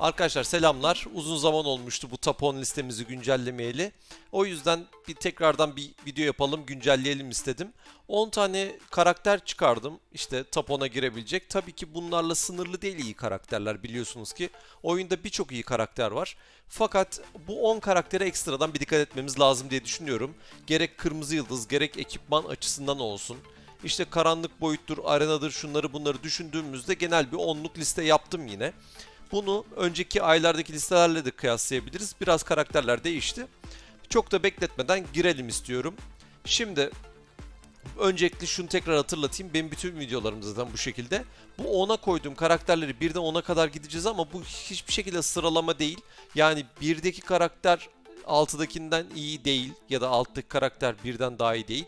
Arkadaşlar selamlar. Uzun zaman olmuştu bu top 10 listemizi güncellemeyeli. O yüzden bir tekrardan bir video yapalım, güncelleyelim istedim. 10 tane karakter çıkardım. İşte top 10'a girebilecek. Tabii ki bunlarla sınırlı değil iyi karakterler biliyorsunuz ki. Oyunda birçok iyi karakter var. Fakat bu 10 karaktere ekstradan bir dikkat etmemiz lazım diye düşünüyorum. Gerek Kırmızı Yıldız, gerek ekipman açısından olsun. İşte karanlık boyuttur, arenadır, şunları bunları düşündüğümüzde genel bir onluk liste yaptım yine. Bunu önceki aylardaki listelerle de kıyaslayabiliriz. Biraz karakterler değişti. Çok da bekletmeden girelim istiyorum. Şimdi öncelikle şunu tekrar hatırlatayım. Benim bütün videolarım zaten bu şekilde. Bu 10'a koyduğum karakterleri birden 10'a kadar gideceğiz ama bu hiçbir şekilde sıralama değil. Yani birdeki karakter 6'dakinden iyi değil ya da alttaki karakter birden daha iyi değil.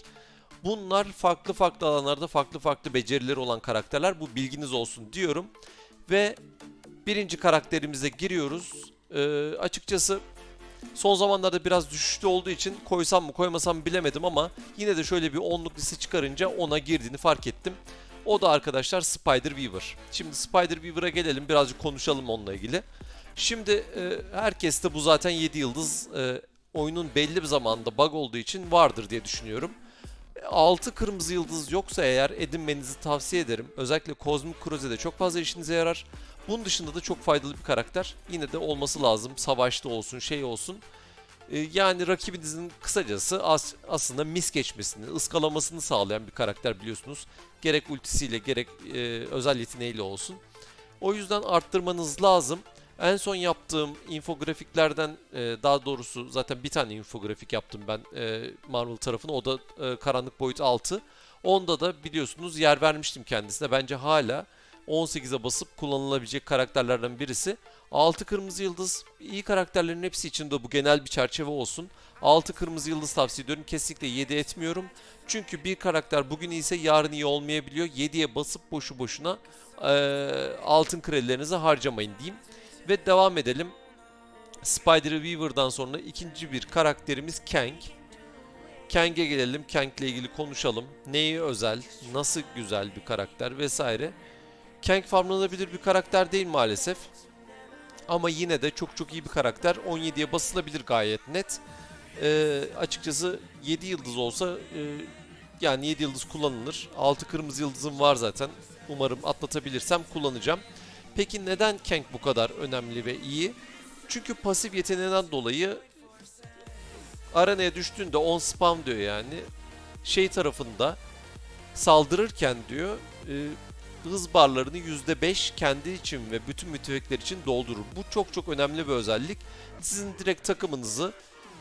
Bunlar farklı farklı alanlarda farklı farklı becerileri olan karakterler. Bu bilginiz olsun diyorum. Ve birinci karakterimize giriyoruz. Ee, açıkçası son zamanlarda biraz düşüşte olduğu için koysam mı koymasam mı bilemedim ama yine de şöyle bir onluk liste çıkarınca ona girdiğini fark ettim. O da arkadaşlar Spider Weaver. Şimdi Spider Weaver'a gelelim birazcık konuşalım onunla ilgili. Şimdi e, herkes de bu zaten 7 yıldız e, oyunun belli bir zamanında bug olduğu için vardır diye düşünüyorum. 6 kırmızı yıldız yoksa eğer edinmenizi tavsiye ederim. Özellikle Cosmic Crusade'de çok fazla işinize yarar. Bunun dışında da çok faydalı bir karakter. Yine de olması lazım. Savaşta olsun, şey olsun. Ee, yani rakibinizin kısacası as- aslında mis geçmesini, ıskalamasını sağlayan bir karakter biliyorsunuz. Gerek ultisiyle gerek e, özel yeteneğiyle olsun. O yüzden arttırmanız lazım. En son yaptığım infografiklerden e, daha doğrusu zaten bir tane infografik yaptım ben e, Marvel tarafına. O da e, Karanlık Boyut 6. Onda da biliyorsunuz yer vermiştim kendisine. Bence hala 18'e basıp kullanılabilecek karakterlerden birisi. 6 kırmızı yıldız iyi karakterlerin hepsi için de bu genel bir çerçeve olsun. 6 kırmızı yıldız tavsiye ediyorum. Kesinlikle 7 etmiyorum. Çünkü bir karakter bugün iyiyse yarın iyi olmayabiliyor. 7'ye basıp boşu boşuna e, altın kredilerinizi harcamayın diyeyim. Ve devam edelim. Spider Weaver'dan sonra ikinci bir karakterimiz Kang. Kang'e gelelim. Kang ile ilgili konuşalım. Neyi özel, nasıl güzel bir karakter vesaire. Kang farmlanabilir bir karakter değil maalesef. Ama yine de çok çok iyi bir karakter. 17'ye basılabilir gayet net. Ee, açıkçası 7 yıldız olsa e, yani 7 yıldız kullanılır. 6 kırmızı yıldızım var zaten. Umarım atlatabilirsem kullanacağım. Peki neden Kang bu kadar önemli ve iyi? Çünkü pasif yeteneğinden dolayı arenaya düştüğünde 10 spam diyor yani. Şey tarafında saldırırken diyor e, hız barlarını %5 kendi için ve bütün müttefikler için doldurur. Bu çok çok önemli bir özellik. Sizin direkt takımınızı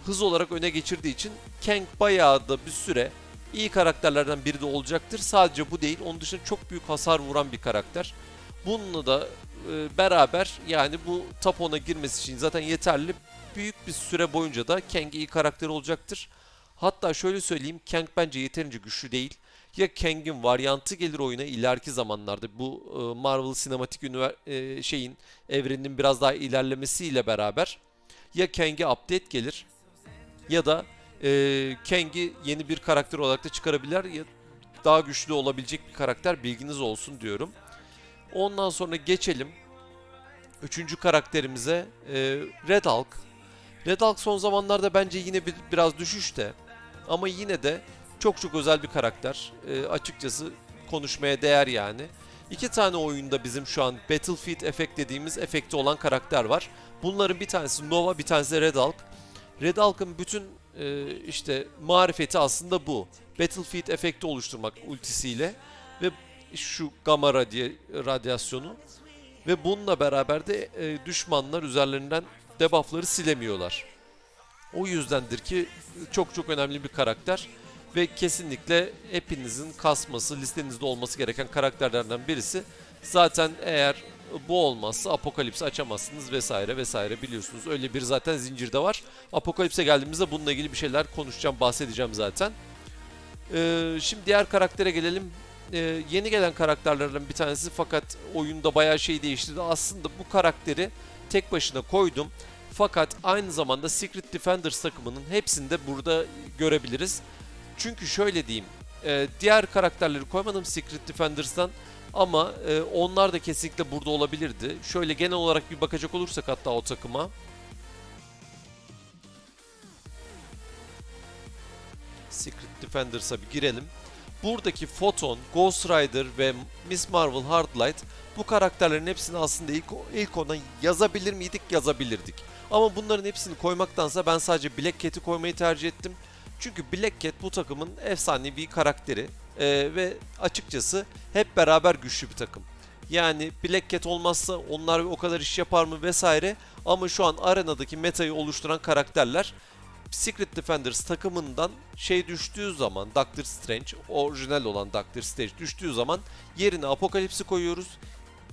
hız olarak öne geçirdiği için Kang bayağı da bir süre iyi karakterlerden biri de olacaktır. Sadece bu değil, onun dışında çok büyük hasar vuran bir karakter. Bununla da e, beraber yani bu top 10'a girmesi için zaten yeterli büyük bir süre boyunca da Kang iyi karakter olacaktır. Hatta şöyle söyleyeyim Kang bence yeterince güçlü değil. Ya Kang'in varyantı gelir oyuna ileriki zamanlarda bu e, Marvel sinematik ünivers- e, şeyin evreninin biraz daha ilerlemesiyle beraber ya Kang'e update gelir ya da e, Kang'i yeni bir karakter olarak da çıkarabilirler ya daha güçlü olabilecek bir karakter bilginiz olsun diyorum. Ondan sonra geçelim. Üçüncü karakterimize e, Red Hulk. Red Hulk son zamanlarda bence yine bir, biraz düşüşte. Ama yine de çok çok özel bir karakter. E, açıkçası konuşmaya değer yani. İki tane oyunda bizim şu an Battlefield efekt dediğimiz efekti olan karakter var. Bunların bir tanesi Nova, bir tanesi Red Hulk. Red Hulk'ın bütün e, işte marifeti aslında bu. Battlefield efekti oluşturmak ultisiyle ve şu gamma radya- radyasyonu ve bununla beraber de e, düşmanlar üzerlerinden debuffları silemiyorlar. O yüzdendir ki çok çok önemli bir karakter ve kesinlikle hepinizin kasması, listenizde olması gereken karakterlerden birisi. Zaten eğer bu olmazsa Apokalipsi açamazsınız vesaire vesaire biliyorsunuz. Öyle bir zaten zincirde var. Apokalipse geldiğimizde bununla ilgili bir şeyler konuşacağım, bahsedeceğim zaten. Ee, şimdi diğer karaktere gelelim. Ee, yeni gelen karakterlerden bir tanesi fakat oyunda bayağı şey değiştirdi. Aslında bu karakteri tek başına koydum. Fakat aynı zamanda Secret Defenders takımının hepsini de burada görebiliriz. Çünkü şöyle diyeyim. e, diğer karakterleri koymadım Secret Defenders'tan. Ama e, onlar da kesinlikle burada olabilirdi. Şöyle genel olarak bir bakacak olursak hatta o takıma. Secret Defenders'a bir girelim. Buradaki Photon, Ghost Rider ve Miss Marvel Hardlight bu karakterlerin hepsini aslında ilk, ilk ona yazabilir miydik? Yazabilirdik. Ama bunların hepsini koymaktansa ben sadece Black Cat'i koymayı tercih ettim. Çünkü Black Cat bu takımın efsanevi karakteri Ee, ve açıkçası hep beraber güçlü bir takım. Yani Black Cat olmazsa onlar o kadar iş yapar mı vesaire ama şu an arenadaki metayı oluşturan karakterler Secret Defenders takımından şey düştüğü zaman Doctor Strange, orijinal olan Doctor Strange düştüğü zaman yerine Apokalips'i koyuyoruz.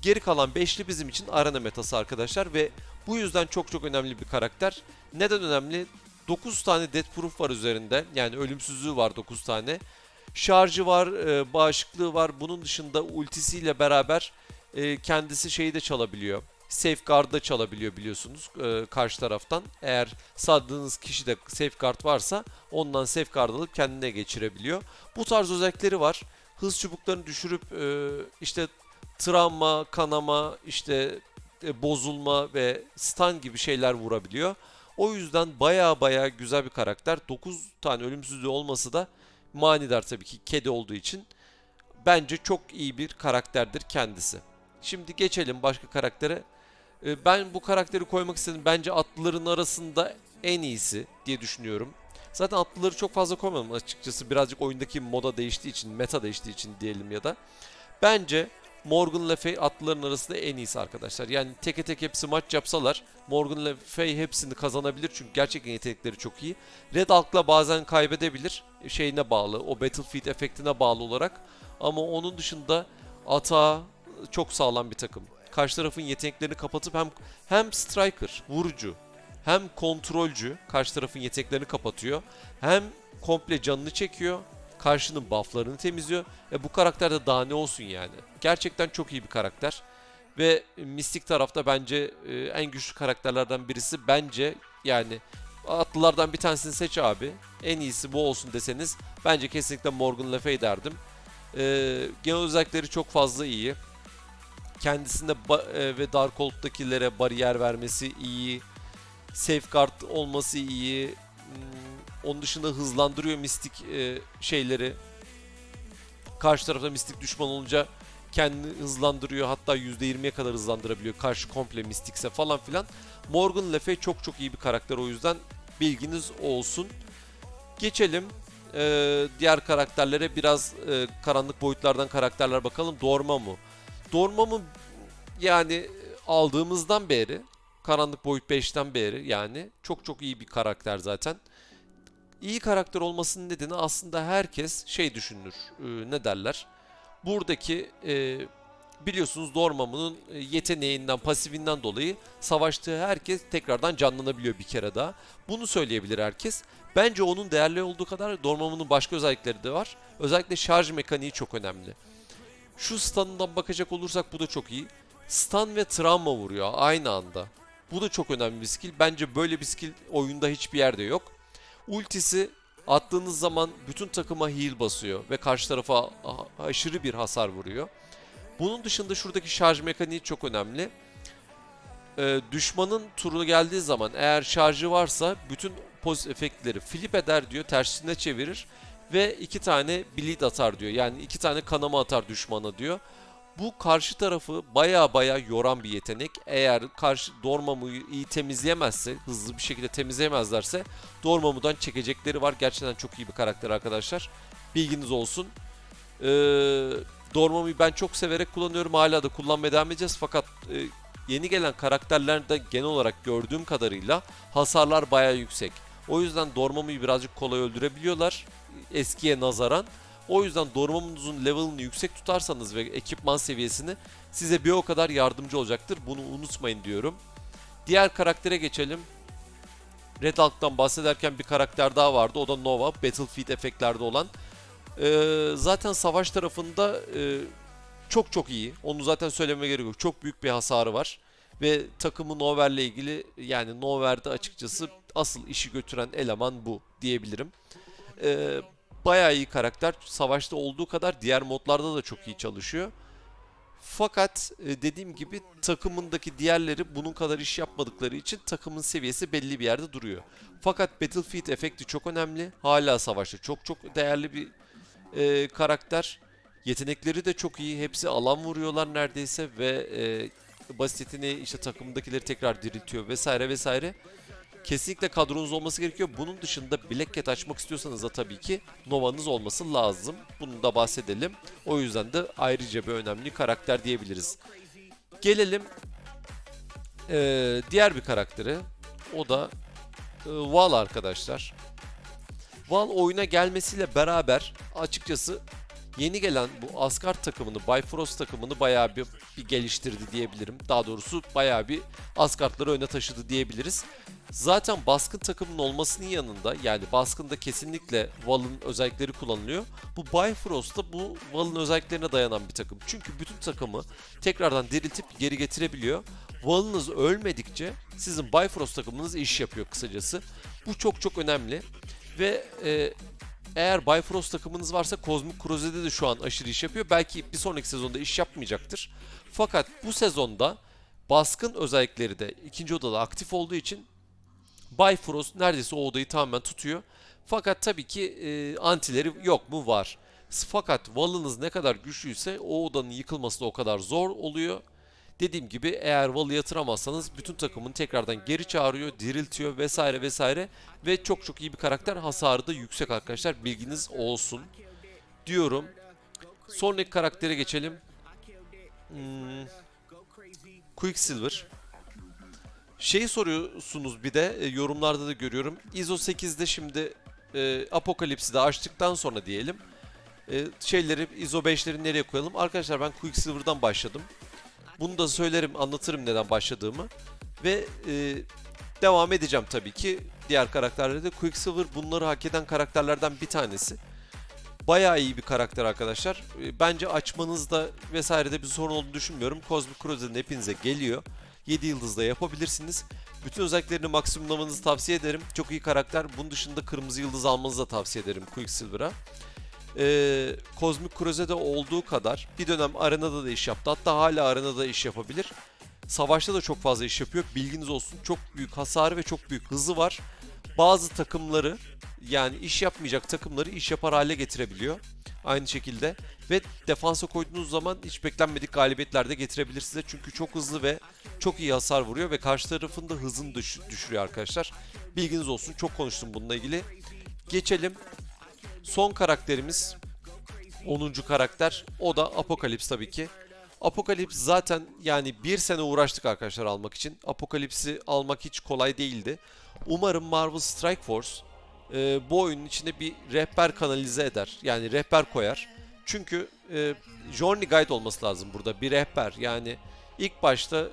Geri kalan beşli bizim için arena metası arkadaşlar ve bu yüzden çok çok önemli bir karakter. Neden önemli? 9 tane Death Proof var üzerinde. Yani ölümsüzlüğü var 9 tane. Şarjı var, e, bağışıklığı var. Bunun dışında ultisiyle beraber e, kendisi şeyi de çalabiliyor. Safeguard da çalabiliyor biliyorsunuz e, karşı taraftan. Eğer sadığınız kişi de safeguard varsa ondan safeguard alıp kendine geçirebiliyor. Bu tarz özellikleri var. Hız çubuklarını düşürüp e, işte travma, kanama, işte e, bozulma ve stun gibi şeyler vurabiliyor. O yüzden baya baya güzel bir karakter. 9 tane ölümsüzlüğü olması da manidar tabii ki kedi olduğu için. Bence çok iyi bir karakterdir kendisi. Şimdi geçelim başka karaktere. Ee, Ben bu karakteri koymak istedim. Bence atlıların arasında en iyisi diye düşünüyorum. Zaten atlıları çok fazla koymadım açıkçası. Birazcık oyundaki moda değiştiği için, meta değiştiği için diyelim ya da. Bence Morgan Le Fay atlıların arasında en iyisi arkadaşlar. Yani teke tek hepsi maç yapsalar Morgan Le Fay hepsini kazanabilir çünkü gerçekten yetenekleri çok iyi. Red Hulk'la bazen kaybedebilir. Şeyine bağlı, o Battlefield efektine bağlı olarak. Ama onun dışında ata çok sağlam bir takım. Karşı tarafın yeteneklerini kapatıp hem hem striker, vurucu, hem kontrolcü, karşı tarafın yeteneklerini kapatıyor. Hem komple canını çekiyor, karşının bufflarını temizliyor. E bu karakter de daha ne olsun yani. Gerçekten çok iyi bir karakter. Ve mistik tarafta bence e, en güçlü karakterlerden birisi. Bence yani atlılardan bir tanesini seç abi. En iyisi bu olsun deseniz bence kesinlikle Morgan Le Fay derdim. E, genel özellikleri çok fazla iyi. Kendisinde e, ve Darkhold'dakilere bariyer vermesi iyi. Safeguard olması iyi. Hmm, onun dışında hızlandırıyor mistik e, şeyleri. Karşı tarafta mistik düşman olunca kendini hızlandırıyor. Hatta %20'ye kadar hızlandırabiliyor. Karşı komple mistikse falan filan. Morgan Le Fay çok çok iyi bir karakter o yüzden bilginiz olsun. Geçelim e, diğer karakterlere biraz e, karanlık boyutlardan karakterler bakalım. Dormammu. Dormammu yani aldığımızdan beri karanlık boyut 5'ten beri yani çok çok iyi bir karakter zaten. İyi karakter olmasının nedeni aslında herkes şey düşünür. e, ne derler? Buradaki e, biliyorsunuz Dormammu'nun e, yeteneğinden, pasifinden dolayı savaştığı herkes tekrardan canlanabiliyor bir kere daha. Bunu söyleyebilir herkes. Bence onun değerli olduğu kadar Dormammu'nun başka özellikleri de var. Özellikle şarj mekaniği çok önemli. Şu stun'dan bakacak olursak bu da çok iyi. Stun ve travma vuruyor aynı anda. Bu da çok önemli bir skill. Bence böyle bir skill oyunda hiçbir yerde yok. Ultisi attığınız zaman bütün takıma heal basıyor ve karşı tarafa aşırı bir hasar vuruyor. Bunun dışında şuradaki şarj mekaniği çok önemli. Ee, düşmanın turu geldiği zaman eğer şarjı varsa bütün pozitif efektleri flip eder diyor, tersine çevirir ve iki tane bleed atar diyor. Yani iki tane kanama atar düşmana diyor. Bu karşı tarafı baya baya yoran bir yetenek. Eğer karşı Dormammu'yu iyi temizleyemezse, hızlı bir şekilde temizleyemezlerse Dormammu'dan çekecekleri var. Gerçekten çok iyi bir karakter arkadaşlar. Bilginiz olsun. Ee, Dormammu'yu ben çok severek kullanıyorum. Hala da kullanmaya devam edeceğiz. Fakat e, yeni gelen karakterlerde genel olarak gördüğüm kadarıyla hasarlar baya yüksek. O yüzden Dormammu'yu birazcık kolay öldürebiliyorlar eskiye nazaran. O yüzden Dormammu'nuzun level'ını yüksek tutarsanız ve ekipman seviyesini size bir o kadar yardımcı olacaktır. Bunu unutmayın diyorum. Diğer karaktere geçelim. Red Hulk'tan bahsederken bir karakter daha vardı. O da Nova. Battlefield efektlerde olan. Ee, zaten savaş tarafında e, çok çok iyi. Onu zaten söyleme gerek yok. Çok büyük bir hasarı var. Ve takımı Nover'le ilgili yani Nover'de açıkçası asıl işi götüren eleman bu diyebilirim. Ee, bayağı iyi karakter. Savaşta olduğu kadar diğer modlarda da çok iyi çalışıyor. Fakat e, dediğim gibi takımındaki diğerleri bunun kadar iş yapmadıkları için takımın seviyesi belli bir yerde duruyor. Fakat Battlefield efekti çok önemli. Hala savaşta çok çok değerli bir e, karakter. Yetenekleri de çok iyi. Hepsi alan vuruyorlar neredeyse ve e, basit yeteneği işte takımdakileri tekrar diriltiyor vesaire vesaire. Kesinlikle kadronuz olması gerekiyor. Bunun dışında Black Cat açmak istiyorsanız da tabii ki Nova'nız olması lazım. Bunu da bahsedelim. O yüzden de ayrıca bir önemli karakter diyebiliriz. Gelelim eee, diğer bir karaktere. O da eee, Val arkadaşlar. Val oyuna gelmesiyle beraber açıkçası yeni gelen bu Asgard takımını, Bifrost takımını bayağı bir, bir geliştirdi diyebilirim. Daha doğrusu bayağı bir Asgard'ları öne taşıdı diyebiliriz. Zaten baskın takımın olmasının yanında yani baskında kesinlikle Val'ın özellikleri kullanılıyor. Bu Bifrost da bu Val'ın özelliklerine dayanan bir takım. Çünkü bütün takımı tekrardan diriltip geri getirebiliyor. Val'ınız ölmedikçe sizin Bifrost takımınız iş yapıyor kısacası. Bu çok çok önemli. Ve e, eğer Bifrost takımınız varsa Cosmic Crusade'de de şu an aşırı iş yapıyor. Belki bir sonraki sezonda iş yapmayacaktır. Fakat bu sezonda baskın özellikleri de ikinci odada aktif olduğu için Bifrost neredeyse o odayı tamamen tutuyor. Fakat tabii ki e, antileri yok mu? Var. Fakat Val'ınız ne kadar güçlüyse o odanın yıkılması da o kadar zor oluyor. Dediğim gibi eğer Val'ı yatıramazsanız bütün takımın tekrardan geri çağırıyor, diriltiyor vesaire vesaire. Ve çok çok iyi bir karakter. Hasarı da yüksek arkadaşlar. Bilginiz olsun. Diyorum. Sonraki karaktere geçelim. Hmm. Quicksilver. Şeyi soruyorsunuz bir de e, yorumlarda da görüyorum. ISO 8'de şimdi e, Apokalips'i de açtıktan sonra diyelim. E, şeyleri ISO 5'leri nereye koyalım? Arkadaşlar ben Quicksilver'dan başladım. Bunu da söylerim, anlatırım neden başladığımı. Ve e, devam edeceğim tabii ki diğer karakterlere de. Quicksilver bunları hak eden karakterlerden bir tanesi. Bayağı iyi bir karakter arkadaşlar. E, Bence açmanızda vesairede bir sorun olduğunu düşünmüyorum. Cosmic Crusader'ın hepinize geliyor. 7 yıldızda yapabilirsiniz. Bütün özelliklerini maksimumlamanızı tavsiye ederim. Çok iyi karakter. Bunun dışında kırmızı yıldız almanızı da tavsiye ederim Quicksilver'a. Ee, Cosmic Crusade'de olduğu kadar bir dönem arenada da iş yaptı. Hatta hala arenada iş yapabilir. Savaşta da çok fazla iş yapıyor. Bilginiz olsun. Çok büyük hasarı ve çok büyük hızı var. Bazı takımları yani iş yapmayacak takımları iş yapar hale getirebiliyor. Aynı şekilde ve defansa koyduğunuz zaman hiç beklenmedik galibiyetler de getirebilir size. Çünkü çok hızlı ve çok iyi hasar vuruyor ve karşı tarafın da hızını düş- düşürüyor arkadaşlar. Bilginiz olsun. Çok konuştum bununla ilgili. Geçelim. Son karakterimiz 10. karakter. O da Apokalips tabii ki. Apokalips zaten yani bir sene uğraştık arkadaşlar almak için. Apokalips'i almak hiç kolay değildi. Umarım Marvel Strike Force e, bu oyunun içine bir rehber kanalize eder. Yani rehber koyar. Çünkü e, Journey Guide olması lazım burada. Bir rehber. Yani ilk başta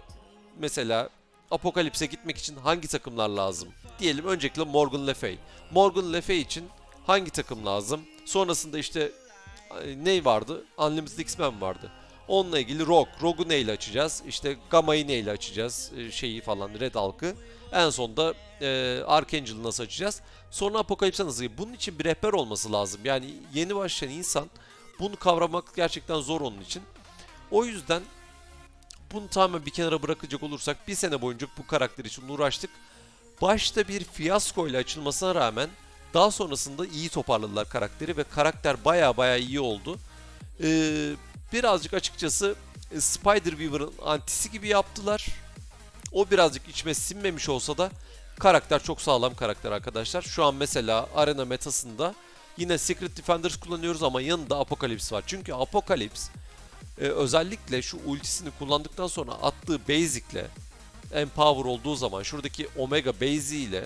mesela Apokalips'e gitmek için hangi takımlar lazım? Diyelim öncelikle Morgan Le Fay. Morgan Le Fay için hangi takım lazım? Sonrasında işte ne vardı? Unlimited X-Men vardı. Onunla ilgili Rogue. Rogue'u neyle açacağız? İşte Gamma'yı neyle açacağız? E, şeyi falan Red Hulk'ı. En sonda e, Archangel'ı nasıl açacağız? Sonra Apokalips'e nasıl? Bunun için bir rehber olması lazım. Yani yeni başlayan insan bunu kavramak gerçekten zor onun için. O yüzden bunu tamamen bir kenara bırakacak olursak bir sene boyunca bu karakter için uğraştık. Başta bir fiyasko ile açılmasına rağmen daha sonrasında iyi toparladılar karakteri ve karakter baya baya iyi oldu. Ee, birazcık açıkçası e, Spider-Weaver'ın antisi gibi yaptılar. O birazcık içime sinmemiş olsa da karakter çok sağlam karakter arkadaşlar. Şu an mesela arena metasında yine Secret Defenders kullanıyoruz ama yanında Apocalypse var. Çünkü Apocalypse e, özellikle şu ultisini kullandıktan sonra attığı basic'le empower olduğu zaman şuradaki omega base ile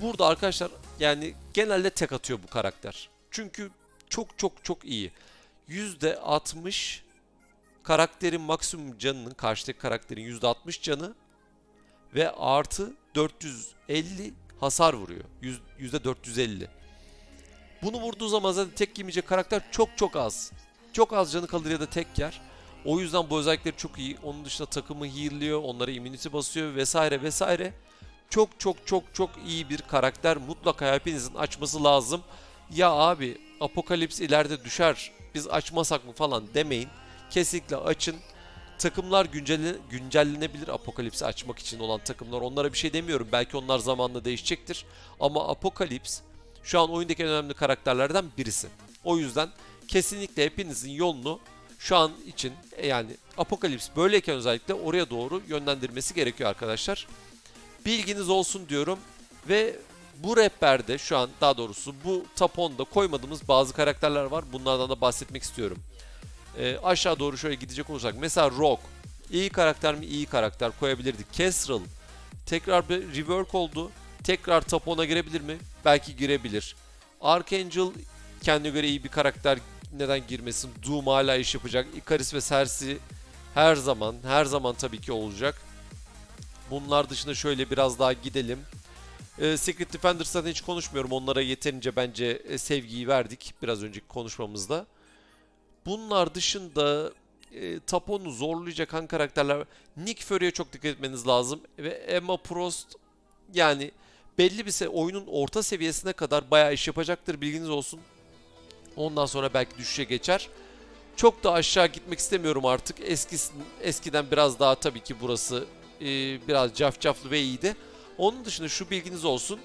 burada arkadaşlar yani genelde tek atıyor bu karakter. Çünkü çok çok çok iyi. %60 karakterin maksimum canının karşıdaki karakterin %60 canı ve artı 450 hasar vuruyor. Yüz- %450. Bunu vurduğu zaman zaten tek yemeyecek karakter çok çok az. Çok az canı kalır ya da tek yer. O yüzden bu özellikleri çok iyi. Onun dışında takımı heal'liyor, onlara immunity basıyor vesaire vesaire. Çok çok çok çok iyi bir karakter. Mutlaka hepinizin açması lazım. Ya abi Apokalips ileride düşer biz açmasak mı falan demeyin. kesinlikle açın. Takımlar güncelle, güncellenebilir Apokalips'i açmak için olan takımlar. Onlara bir şey demiyorum. Belki onlar zamanla değişecektir. Ama Apokalips şu an oyundaki en önemli karakterlerden birisi. O yüzden kesinlikle hepinizin yolunu şu an için e, yani Apokalips böyleyken özellikle oraya doğru yönlendirmesi gerekiyor arkadaşlar. Bilginiz olsun diyorum ve bu rehberde şu an daha doğrusu bu taponda koymadığımız bazı karakterler var. Bunlardan da bahsetmek istiyorum. Ee, aşağı doğru şöyle gidecek olursak mesela Rogue iyi karakter mi iyi karakter koyabilirdik. Kestrel tekrar bir rework oldu. Tekrar tapona girebilir mi? Belki girebilir. Archangel kendine göre iyi bir karakter neden girmesin? Doom hala iş yapacak. Icarus ve Cersei her zaman her zaman tabii ki olacak. Bunlar dışında şöyle biraz daha gidelim. Ee, Secret Defenders'tan hiç konuşmuyorum. Onlara yeterince bence e, sevgiyi verdik biraz önceki konuşmamızda. Bunlar dışında e, Tapon'u zorlayacak hangi karakterler? Nick Fury'e çok dikkat etmeniz lazım. Ve Emma Frost yani belli bir se oyunun orta seviyesine kadar bayağı iş yapacaktır bilginiz olsun. Ondan sonra belki düşüşe geçer. Çok da aşağı gitmek istemiyorum artık. Eskisi, eskiden biraz daha tabii ki burası e, biraz cafcaflı ve iyiydi. Onun dışında şu bilginiz olsun.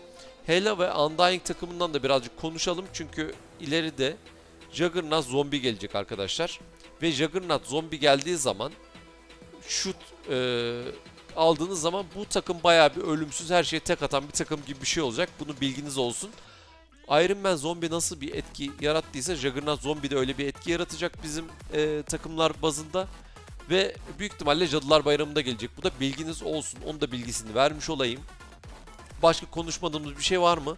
Hela ve Undying takımından da birazcık konuşalım. Çünkü ileride Juggernaut zombi gelecek arkadaşlar. Ve Juggernaut zombi geldiği zaman şut e, aldığınız zaman bu takım bayağı bir ölümsüz her şeye tek atan bir takım gibi bir şey olacak. Bunu bilginiz olsun. Iron Man zombi nasıl bir etki yarattıysa Juggernaut zombi de öyle bir etki yaratacak bizim e, takımlar bazında. Ve büyük ihtimalle Cadılar Bayramı'nda gelecek. Bu da bilginiz olsun. Onun da bilgisini vermiş olayım. Başka konuşmadığımız bir şey var mı?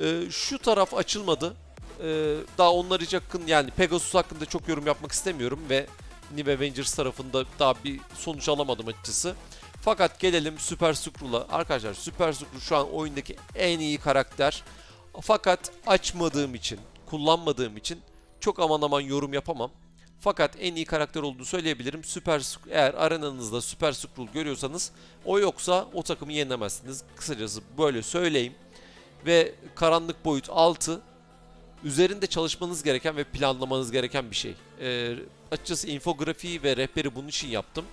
Ee, şu taraf açılmadı. Ee, daha onlar hiç yakın yani Pegasus hakkında çok yorum yapmak istemiyorum ve New Avengers tarafında daha bir sonuç alamadım açıkçası. Fakat gelelim Super Skrull'a. Arkadaşlar Super Skrull şu an oyundaki en iyi karakter. Fakat açmadığım için, kullanmadığım için çok aman aman yorum yapamam. Fakat en iyi karakter olduğunu söyleyebilirim. Süper eğer arenanızda Süper Skrull görüyorsanız o yoksa o takımı yenemezsiniz. Kısacası böyle söyleyeyim. Ve karanlık boyut 6 üzerinde çalışmanız gereken ve planlamanız gereken bir şey. Ee, açıkçası infografiyi ve rehberi bunun için yaptım.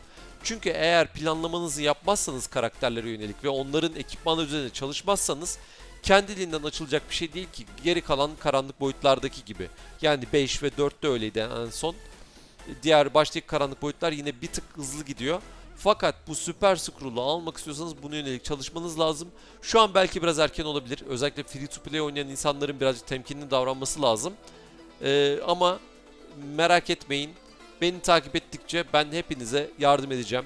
Çünkü eğer planlamanızı yapmazsanız karakterlere yönelik ve onların ekipmanı üzerine çalışmazsanız kendiliğinden açılacak bir şey değil ki. Geri kalan karanlık boyutlardaki gibi. Yani 5 ve 4'te öyleydi en son. Diğer baştaki karanlık boyutlar yine bir tık hızlı gidiyor. Fakat bu Super Skrull'u almak istiyorsanız buna yönelik çalışmanız lazım. Şu an belki biraz erken olabilir. Özellikle free to play oynayan insanların birazcık temkinli davranması lazım. Ee, ama merak etmeyin. Beni takip ettikçe ben hepinize yardım edeceğim.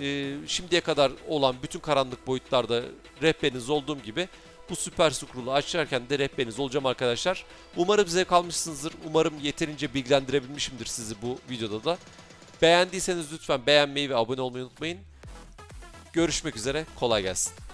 Ee, şimdiye kadar olan bütün karanlık boyutlarda rehberiniz olduğum gibi bu Super Skrull'u açarken de rehberiniz olacağım arkadaşlar. Umarım zevk almışsınızdır. Umarım yeterince bilgilendirebilmişimdir sizi bu videoda da. Beğendiyseniz lütfen beğenmeyi ve abone olmayı unutmayın. Görüşmek üzere. Kolay gelsin.